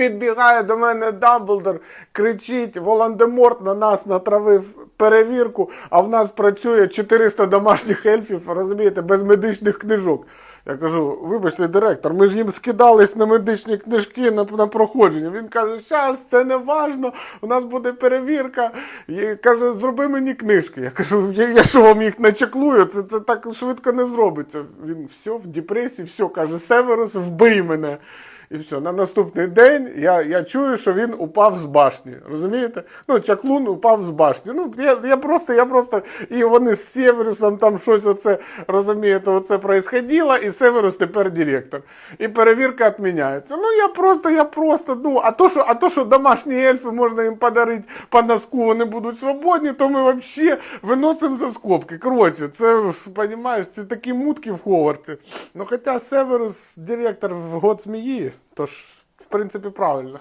Підбігає до мене Дамблдор, кричить, Волан-де-Морт на нас натравив перевірку, а в нас працює 400 домашніх ельфів, розумієте, без медичних книжок. Я кажу, вибачте, директор, ми ж їм скидались на медичні книжки на, на проходження. Він каже, щас, це не важно, у нас буде перевірка. І каже, зроби мені книжки. Я кажу, я, я що вам їх начеклую, це, це так швидко не зробиться. Він все, в депресії, все, каже, Северус, вбий мене. І все, на наступний день я, я чую, що він упав з башні. Розумієте? Ну, чаклун упав з башні. Ну, я, я просто, я просто, і вони з Северусом там щось оце, розумієте, оце происходило, і Северус тепер директор. І перевірка відміняється. Ну, я просто, я просто, ну, а то, що, а то, що домашні ельфи можна їм подарити по носку, вони будуть свободні, то ми взагалі виносимо за скобки. Коротше, це, розумієш, це такі мутки в Ховарді. Ну, хоча Северус директор в год змії, тож, в принципі, правильно.